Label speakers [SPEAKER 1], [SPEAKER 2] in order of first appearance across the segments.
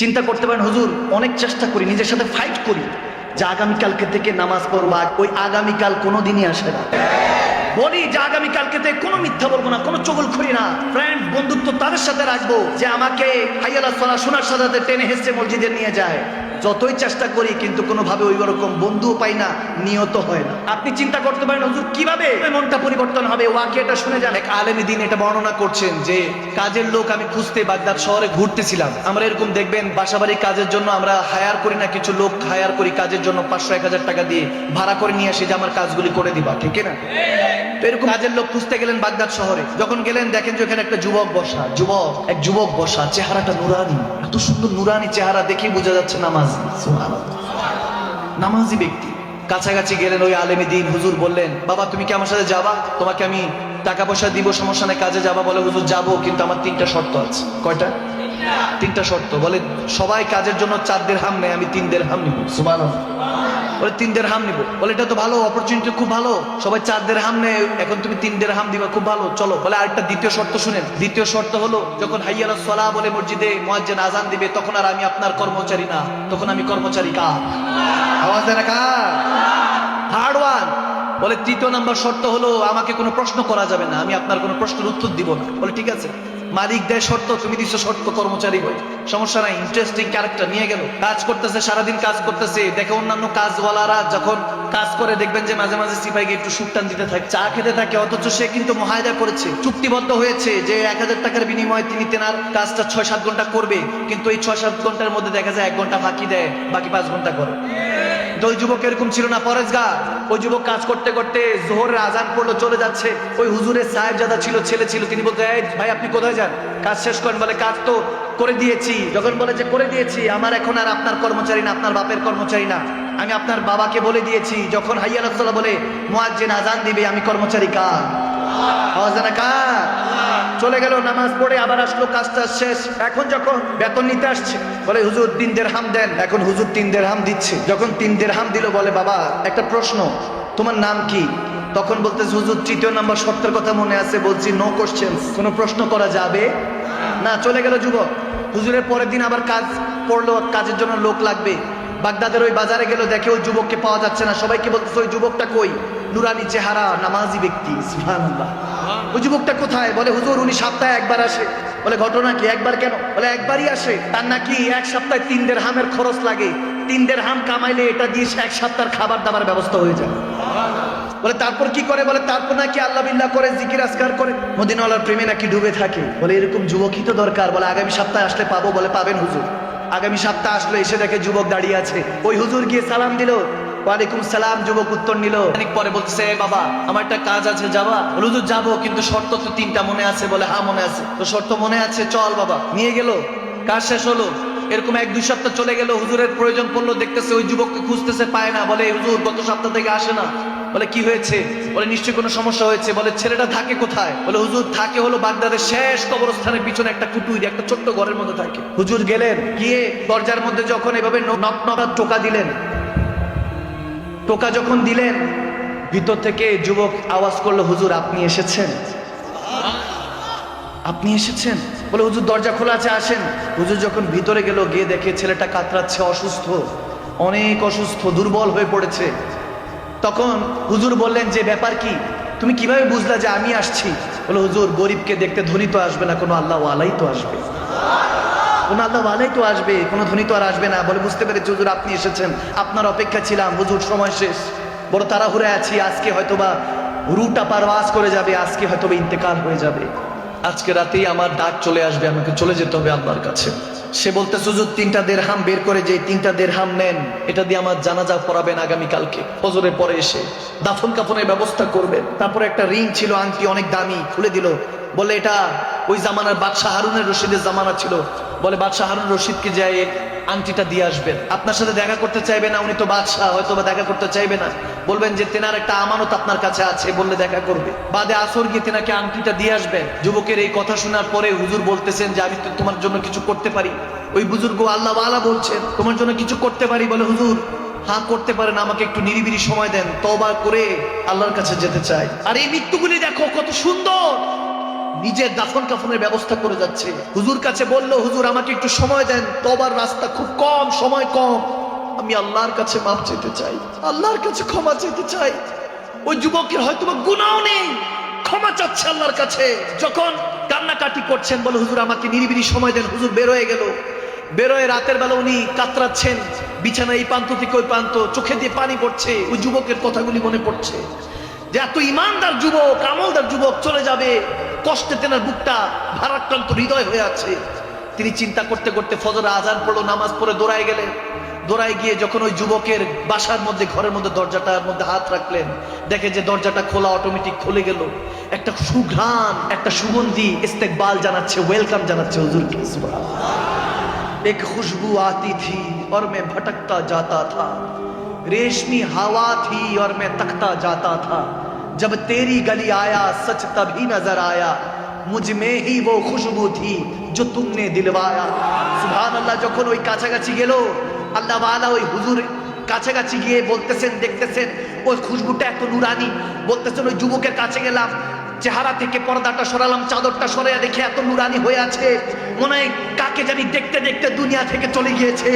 [SPEAKER 1] চিন্তা করতে পারেন, হুজুর, অনেক চেষ্টা করি, নিজের সাথে ফাইট করি। যে আগামীকালকে থেকে নামাজ পড়বা ওই আগামীকাল কোনো দিনই আসে না। বলি যে আগামীকালকে থেকে কোনো মিথ্যা বলব না কোনো চগল খুঁড়ি না। ফ্রেন্ড বন্ধুত্ব তাদের সাথে রাখব যে আমাকে হাইয়ালা সলা সোনার সাথে টেনে হেসে মসজিদে নিয়ে যায়। যতই চেষ্টা করি কিন্তু কোনোভাবে ওই রকম বন্ধুও পাই না নিয়ত হয় না। আপনি চিন্তা করতে পারেন হুজুর কীভাবে? মনটা পরিবর্তন হবে ওয়াকে এটা শুনে যান। এক আলেমী দিন এটা বর্ণনা করছেন যে কাজের লোক আমি খুঁজতে বাগদাদ শহরে ঘুরতেছিলাম। আমরা এরকম দেখবেন বাসাবাড়ি কাজের জন্য আমরা হায়ার করি না কিছু লোক হায়ার করি কাজের জন্য পাঁচশো এক হাজার টাকা দিয়ে ভাড়া করে নিয়ে আসি যে আমার কাজগুলি করে দিবা। ঠিক না? এরকম কাজের লোক খুঁজতে গেলেন বাগদাদ শহরে। যখন গেলেন, দেখেন যে ওখানে একটা যুবক বসা, যুবক, এক যুবক বসা, চেহারাটা নুরানি। এত সুন্দর নুরানি চেহারা দেখে বোঝা যাচ্ছে নামাজি। নামাজি ব্যক্তি। কাছাকাছি গেলেন ওই আলেমী দিন, হুজুর বললেন, বাবা, তুমি কি আমার সাথে যাবা? তোমাকে আমি টাকা পয়সা দিব, সমস্যা নেই, কাজে যাবা। বলে, হুজুর, যাব, কিন্তু আমার তিনটা শর্ত আছে। কয়টা? তিনটা শর্ত। বলে, সবাই কাজের জন্য চার দের হাম নেয়, আমি তিন দের হাম নিব। সুবহানাল্লাহ। বলে তিন দের হাম নিবো। বলে, এটা তো ভালো অপরচুনিটি খুব ভালো। সবাই চার দের হাম নেয় এখন তুমি তিন দের হাম দিবা, খুব ভালো। চলো। বলে, আরেকটা দ্বিতীয় শর্ত শুনেন। দ্বিতীয় শর্ত হলো, যখন হাইয়ালা সলা বলে মসজিদে মহাজ্জেন আজান দিবে, তখন আর আমি আপনার কর্মচারী না। তখন আমি কর্মচারী কা আওয়াজ দেয় না কা হার্ড ওয়ান। বলে, তৃতীয় নাম্বার শর্ত হলো আমাকে কোনো প্রশ্ন করা যাবে না, আমি আপনার কোনো প্রশ্নের উত্তর দিব না। বলে, ঠিক আছে, মালিক দেয় শর্ত, তুমি দিচ্ছ শর্ত, কর্মচারী হয়ে। সমস্যা নাই ইন্টারেস্টিং ক্যারেক্টার নিয়ে গেল, কাজ করতেছে, সারাদিন কাজ করতেছে, দেখে অন্যান্য কাজওয়ালারা যখন কাজ করে, দেখবেন যে মাঝে মাঝে সিপাইকে একটু সুপটান দিতে থাকে, চা খেতে থাকে, অথচ সে কিন্তু মহায়দা করেছে, চুক্তিবদ্ধ হয়েছে যে এক হাজার টাকার বিনিময়ে তিনি তেনার কাজটা ছয় সাত ঘণ্টা করবে, কিন্তু এই ছয় সাত ঘণ্টার মধ্যে দেখা যায় এক ঘণ্টা ফাঁকি দেয়, বাকি পাঁচ ঘণ্টা করে। ওই যুবক এরকম ছিল না পরেশগা ওই যুবক কাজ করতে করতে জোহরের আজান পড়ল, চলে যাচ্ছে। ওই হুজুরের সাহেব যাদা ছিল, ছেলে ছিল, তিনি বলতে ভাই, আপনি কোথায় যান? কাজ শেষ করেন, বলে, কাজ তো করে দিয়েছি। যখন বলে যে, করে দিয়েছি, আমার এখন আর আপনার কর্মচারী না, আপনার বাপের কর্মচারী না। আমি আপনার বাবাকে বলে দিয়েছি। যখন হাইয়া বলে, মোয়াজ্জেন আজান দিবে, আমি কর্মচারী কার? আওয়াজ দেয় কার? চলে গেল, নামাজ পড়ে আবার আসলো, কাজটা শেষ। এখন যখন বেতন নিতে আসছে, বলে, হুজুর, তিন দের হাম দেন। এখন হুজুর তিন দের হাম দিচ্ছে। যখন তিন দের হাম দিল, বলে, বাবা, একটা প্রশ্ন, তোমার নাম কি? তখন বলতেছে, হুজুর, তৃতীয় নাম্বার শর্তের কথা মনে আছে, বলছি নো কোশ্চেন কোনো প্রশ্ন করা যাবে? না, চলে গেল, যুবক। হুজুরের পরের দিন আবার কাজ পড়ল কাজের জন্য লোক লাগবে। বাগদাদের ওই বাজারে গেল, দেখে ওই যুবককে পাওয়া যাচ্ছে না। সবাইকে বলতেছে, ওই যুবকটা কই? নুরানি চেহারা, নামাজি ব্যক্তি। ওই যুবকটা কোথায়? বলে, হুজুর, উনি সপ্তাহে একবার আসে। বলে, ঘটনা কি? একবার কেন? বলে, একবারই আসে। তার নাকি এক সপ্তাহে তিন দের হামের খরচ লাগে। তিন দের হাম কামাইলে এটা দিয়ে এক সপ্তাহের খাবার দাবার ব্যবস্থা হয়ে যায়। বলে, তারপর কি করে? বলে, তারপর নাকি আল্লাহ বিল্লাহ করে, জিকির আসকার করে। মদিনাওয়ালার প্রেমে নাকি ডুবে থাকে। বলে, এরকম যুবকই তো দরকার। বলে, আগামী সপ্তাহে আসলে পাবো। বলে, পাবেন হুজুর। আগামী সপ্তাহে আসলে এসে দেখে যুবক দাঁড়িয়ে আছে। ওই হুজুর গিয়ে সালাম দিল। ওয়ালাইকুম সালাম, যুবক উত্তর নিল। অনেক পরে বলতেছে, বাবা, আমার একটা কাজ আছে, যাবা। হুজুর যাব, কিন্তু শর্ত তো তিনটা মনে আছে বলে হ্যাঁ মনে আছে। তো শর্ত মনে আছে, চল বাবা, নিয়ে গেল। কাজ শেষ হলো। এরকম এক দুই সপ্তাহ চলে গেল, হুজুরের প্রয়োজন পড়ল, দেখতেছে ওই যুবককে খুঁজতেছে, পায় না। বলে হুজুর, গত সপ্তাহ থেকে আসে না। বলে, কি হয়েছে? বলে, নিশ্চয়ই কোনো সমস্যা হয়েছে। বলে, ছেলেটা থাকে কোথায়? বলে, হুজুর থাকে হলো বাগদাদের শেষ কবরস্থানের পিছনে একটা কুটুইর একটা ছোট্ট ঘরের মধ্যে থাকে। হুজুর গেলেন, গিয়ে দরজার মধ্যে যখন এভাবে নক নক টোকা দিলেন টোকা যখন দিলেন, ভিতর থেকে যুবক আওয়াজ করল, হুজুর, আপনি এসেছেন? আপনি এসেছেন? বলে, হুজুর, দরজা খোলা আছে, আসেন। হুজুর যখন ভিতরে গেল, গিয়ে দেখে ছেলেটা কাতরাচ্ছে, অসুস্থ। অনেক অসুস্থ, দুর্বল হয়ে পড়েছে। তখন হুজুর বললেন, যে ব্যাপার কি? তুমি কীভাবে বুঝলা যে আমি আসছি? বলে, হুজুর, গরিবকে দেখতে ধনী তো আসবে না, কোনো আল্লাহ আলাই তো আসবে। কোনো আল্লাহ আলাই তো আসবে, কোনো ধনী তো আর আসবে না। বলে বুঝতে পেরেছি হুজুর আপনি এসেছেন। আপনার অপেক্ষা ছিলাম, হুজুর সময় শেষ। বড় তাড়াহুড়ে আছি, আজকে হয়তোবা রুটা পারওয়াজ করে যাবে, আজকে হয়তোবা ইন্তেকাল হয়ে যাবে। আজকে রাতেই আমার ডাক চলে আসবে, আমাকে চলে যেতে হবে আল্লাহর কাছে। সে বলতে সুযোগ তিনটা দেড়হাম বের করে যে তিনটা দেড়হাম নেন, এটা দিয়ে আমার জানাজা পড়াবেন আগামীকালকে। ফজরের পরে এসে দাফন কাফনের ব্যবস্থা করবেন। তারপরে একটা রিং ছিল, আংটি অনেক দামি, খুলে দিল। বলে, এটা ওই জামানার বাদশাহ হারুনের রশিদের জামানা ছিল। বলে, বাদশাহ হারুন রশিদকে যায় আংটিটা দিয়ে আসবেন। আপনার সাথে দেখা করতে চাইবে না, উনি তো বাদশাহ, হয়তো বা দেখা করতে চাইবে না। বলবেন যে, তেনার একটা আমানত আপনার কাছে আছে, বললে দেখা করবে। বাদে আসর গিয়ে তেনাকে আংটিটা দিয়ে আসবেন। যুবকের এই কথা শোনার পরে হুজুর বলতেছেন যে, আমি তোমার জন্য কিছু করতে পারি। ওই বুজুর্গ আল্লাহ আলা বলছেন, তোমার জন্য কিছু করতে পারি? বলে, হুজুর হ্যাঁ করতে পারেন, আমাকে একটু নিরিবিরি সময় দেন তবা করে আল্লাহর কাছে যেতে চাই। আর এই মৃত্যুগুলি দেখো কত সুন্দর। নিজের দাফন কাফনের ব্যবস্থা করে যাচ্ছে। হুজুর কাছে বলল, হুজুর, আমাকে একটু সময় দেন, তবার রাস্তা খুব কম, সময় কম। আমি আল্লাহর কাছে মাপ চাইতে চাই, আল্লাহর কাছে ক্ষমা চাইতে চাই। ওই যুবকের হয়তো গুণাও নেই, ক্ষমা চাচ্ছে আল্লাহর কাছে। যখন কান্নাকাটি করছেন, বলে, হুজুর, আমাকে নিরিবিলি সময় দেন, হুজুর, বের হয়ে গেল। বেরোয় রাতের বেলা উনি কাতরাচ্ছেন বিছানা এই প্রান্ত থেকে ওই প্রান্ত, চোখে দিয়ে পানি পড়ছে, ওই যুবকের কথাগুলি মনে পড়ছে। যে এত ইমানদার যুবক, আমলদার যুবক চলে যাবে কষ্টে তেনার বুকটা ভারাক্রান্ত হৃদয় হয়ে আছে তিনি চিন্তা করতে করতে ফজর আজান পড়লো নামাজ পড়ে দৌড়ায় গেলেন দৌড়ায় গিয়ে যখন ওই যুবকের বাসার মধ্যে ঘরের মধ্যে দরজাটার মধ্যে হাত রাখলেন দেখে যে দরজাটা খোলা অটোমেটিক খুলে গেল একটা সুঘ্রাণ একটা সুগন্ধি ইস্তেকবাল জানাচ্ছে ওয়েলকাম জানাচ্ছে হুজুরকে সুবহানাল্লাহ। एक खुशबू आती थी और मैं भटकता जाता था रेशमी हवा थी और मैं तकता जाता था जब तेरी गली आया सच तभी नजर आया मुझ में ही वो खुशबू थी जो तुमने दिलवाया সুবহান আল্লাহ যখন ওই কাছাকাছি গেল আল্লাহ ওয়ালা ওই হুজুর কাছাকাছি গিয়ে বলতেছেন দেখতেছেন ওই খুশবুটা এত নুরানি বলতেছেন ওই যুবকের কাছে গেলাম চেহারা থেকে পর্দাটা সরালাম, চাদরটা সরাইয়া দেখে এত নুরানি হয়ে আছে। মনে হয় কাকে জানি দেখতে দেখতে দুনিয়া থেকে চলে গিয়েছে।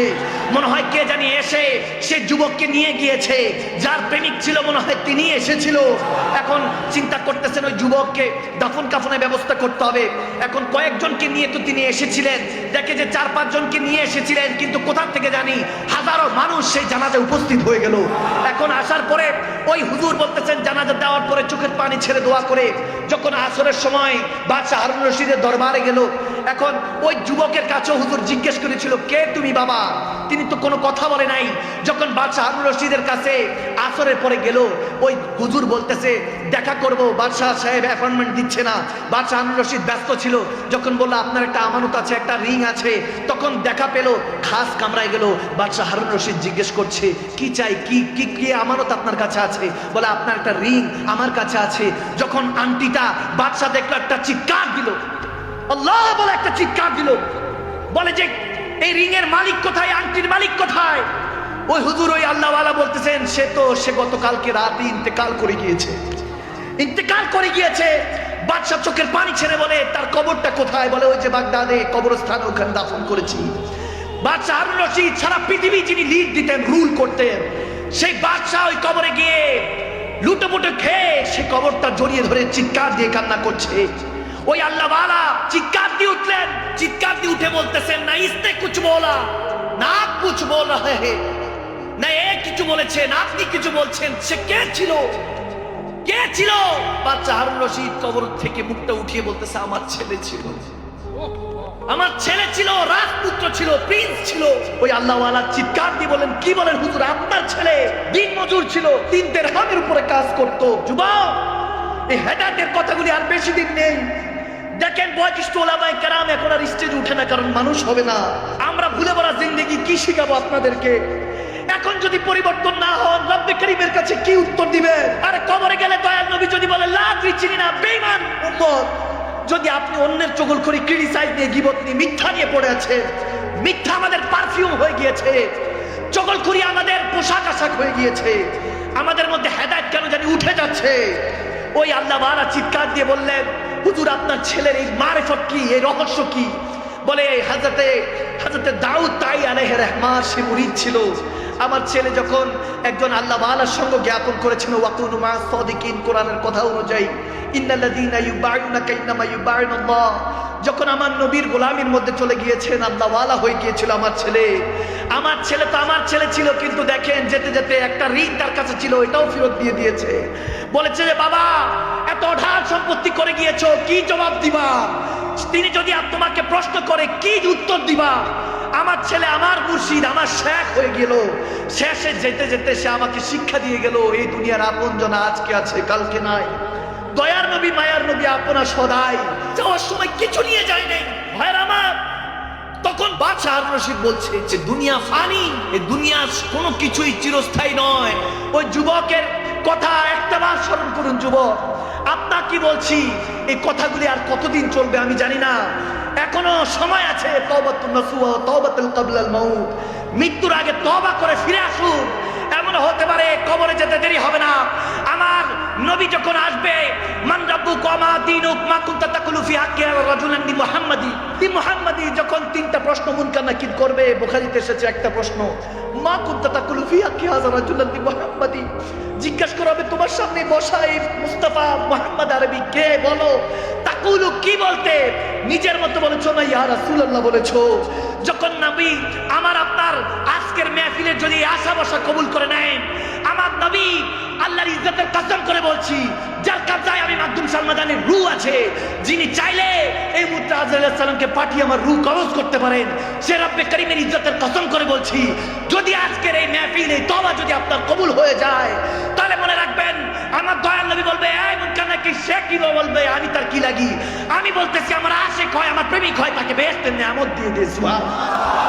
[SPEAKER 1] মনে হয় কে জানি এসে সে যুবককে নিয়ে গিয়েছে। যার প্রেমিক ছিল, মনে হয় তিনি এসেছিল। এখন চিন্তা করতেছেন ওই যুবককে দাফন কাফনের ব্যবস্থা করতে হবে। এখন কয়েকজনকে নিয়ে তো তিনি এসেছিলেন। দেখে যে চার পাঁচজনকে নিয়ে এসেছিলেন, কিন্তু কোথা থেকে জানি হাজারো মানুষ সেই জানাজা উপস্থিত হয়ে গেল। এখন আসার পরে ওই হুজুর বলতেছেন, জানাজা দেওয়ার পরে চোখের পানি ছেড়ে দোয়া করে। যখন আসরের সময় বাদশাহ হারুন রশিদের দরবারে গেল, এখন ওই যুবকের কাছে হুজুর জিজ্ঞেস করেছিল, কে তুমি বাবা? তিনি তো কোনো কথা বলে নাই। যখন বাদশাহ হারুন রশিদের কাছে আসরের পরে গেল, ওই হুজুর বলতেছে, দেখা করব, বাদশাহ সাহেব অ্যাপয়েন্টমেন্ট দিচ্ছে না। বাদশাহ হারুন রশিদ ব্যস্ত ছিল। যখন বলল, আপনার একটা আমানত আছে, একটা রিং আছে। তখন দেখা পেল, খাস কামরায় গেল। বাদশাহ হারুন রশিদ জিজ্ঞেস করছে, কি চাই? কি কি কি আমানত আপনার কাছে আছে, বলে আপনার একটা রিং আমার কাছে আছে। যখন আন্টিটা বাদশাহ দেখল, একটা চিৎকার দিল, আল্লাহ বলে একটা চিৎকার দিল, বলে যে, এই রিং এর মালিক কোথায়? আন্টির মালিক কোথায়? ওই হুজুর, ওই আল্লাহওয়ালা বলতেছেন, সে তো, সে গতকালকে রাতে ইন্তেকাল করে গিয়েছে। ইন্তেকাল করে গিয়েছে, বাদশাহ চোখের পানি ছেড়ে বলে, তার কবরটা কোথায়? বলে, ওই যে বাগদাদে কবরস্থান ওখানে দাফন করেছি। বাদশাহ রশিদ সারা পৃথিবী যিনি লিড দিতেন রুল করতেন। সেই বাদশাহ ওই কবরে গিয়ে লুটোপুটো খেয়ে সে কবরটা জড়িয়ে ধরে চিৎকার দিয়ে কান্না করছে। ওই আল্লাহ চিৎকার দিয়ে উঠলেন। চিৎকার দিয়ে উঠে বলতেছেন, না ইস্তে কুছ বলা, না কুছ বলা হে না এ কিছু বলেছেন আপনি কিছু বলছেন, সে কে ছিল? কে ছিল? বাচ্চা হারুন রশিদ কবর থেকে মুখটা উঠিয়ে বলতেছে, আমার ছেলে ছিল। আমার ছেলে ছিল, রাজপুত্র ছিল প্রিন্স ছিল। ওই আল্লাহওয়ালা চিৎকার দিয়ে বলেন, কি বলেন হুজুর? আপনার ছেলে দিন মজুর ছিল তিন দেড়হামের উপরে কাজ করত। যুবক, এই হেদাতের কথাগুলি আর বেশি দিন নেই। দেখেন বয়কিষ্ট ওলামায় কেরাম এখন আর স্টেজে উঠে না, কারণ মানুষ হবে না। আমরা ভুলে বলা জিন্দগি কি শিখাবো আপনাদেরকে? এখন যদি পরিবর্তন না হন, রব্বে করিমের কাছে কি উত্তর দিবে আরে কবরে গেলে দয়াল নবী যদি বলে লাদ্রি চিনি না, বেঈমান, উম্মত। যদি আপনি অন্যের চগল করে ক্রিটিসাইজ নিয়ে গিবত নিয়ে মিথ্যা নিয়ে পড়ে আছে, মিথ্যা আমাদের পারফিউম হয়ে গিয়েছে চগল করি আমাদের পোশাক আশাক হয়ে গিয়েছে, আমাদের মধ্যে হেদায়ত কেন জানি উঠে যাচ্ছে? ওই আল্লাহ বারা চিৎকার দিয়ে বললেন, হুজুর, আপনার ছেলের এই মারেফত কি? এই রহস্য কি? বলে হাজরতে হাজরতে দাউদ তাই আলাইহির রহমান সে মুরিদ ছিল। আমার ছেলে যখন একজন আল্লাহ বালার সঙ্গে জ্ঞাপন করেছিল ওয়াকুনু মা সাদিকিন, কোরআনের কথা অনুযায়ী যখন আমার নবীর গোলামির মধ্যে চলে গিয়েছেন আল্লাহওয়ালা হয়ে গিয়েছিল আমার ছেলে। আমার ছেলে তো আমার ছেলে ছিল, কিন্তু দেখেন যেতে যেতে একটা ঋণ তার কাছে ছিল, এটাও ফেরত দিয়ে দিয়েছে। বলেছে যে, বাবা, এত অঢাল সম্পত্তি করে গিয়েছো, কি জবাব দিবা? তিনি যদি তোমাকে প্রশ্ন করে, কি উত্তর দিবা? আমার ছেলে, আমার মুর্শিদ, আমার শেখ হয়ে গেল। শেষে যেতে যেতে সে আমাকে শিক্ষা দিয়ে গেল, এই দুনিয়ার আপন জনা আজকে আছে, কালকে নাই। দয়ার নবী, মায়ার নবী, আপনার সদাই। যাওয়ার সময় কিছু নিয়ে যায় নাই। ভয়ের আমার, তখন বাদশাহ রশিদ বলছে যে, দুনিয়া ফানি, এ দুনিয়ার কোনো কিছুই চিরস্থায়ী নয়। ওই যুবকের কথা একটাবার স্মরণ করুন, যুবক। আপনার কি বলছি, এই কথাগুলি আর কতদিন চলবে আমি জানি না। এখনও সময় আছে মৃত্যুর আগে তবা করে ফিরে আসুন। এমন হতে পারে কবরে যেতে দেরি হবে না। আমার নবী যখন আসবে, মান কমা দিনুক, মা কুনতা তাকুলু ফি হাক্কি রাজুলান দি মুহাম্মাদি। দি মুহাম্মাদি যখন তিনটা প্রশ্ন মুনকার নাকির করবে, বুখারীতে এসেছে একটা প্রশ্ন, মা কুনতা তাকুলু ফি হাক্কি হাযা রাজুলান দি মুহাম্মাদি? জিজ্ঞাসা করা তোমার সামনে বসা এই মুস্তাফা মোহাম্মদ আরবি কে বলো? তাকুলু কি বলতে? নিজের মতো বলেছ না, ইয়া রাসূলুল্লাহ বলেছ। যখন নবী, আমার আপনার আজকের মেহফিলে যদি আশা বসা কবুল করে নেন আমার নবী আল্লাহর ইজ্জতের কসম করে বলছি, যার কবজায় আমি মাকদুম সালমাদানের রু আছে, যিনি চাইলে এই মুদ্রা আজরাইল সালামকে পাঠিয়ে আমার রু কবজ করতে পারেন। সে রব্বে করিমের ইজ্জতের কসম করে বলছি, যদি আজকের এই মেহফিল, এই তবা যদি আপনার কবুল হয়ে যায়, তাহলে মনে রাখবেন, আমার দয়াল নবী বলবে এই মুনকার নাকি সে কি বলবে, আমি তার কি লাগি? আমি বলতেছি, আমার আশেক হয়, আমার প্রেমিক হয়, তাকে বেহেস্তের নিয়ামত দিয়ে দিয়ে সুবহানাল্লাহ।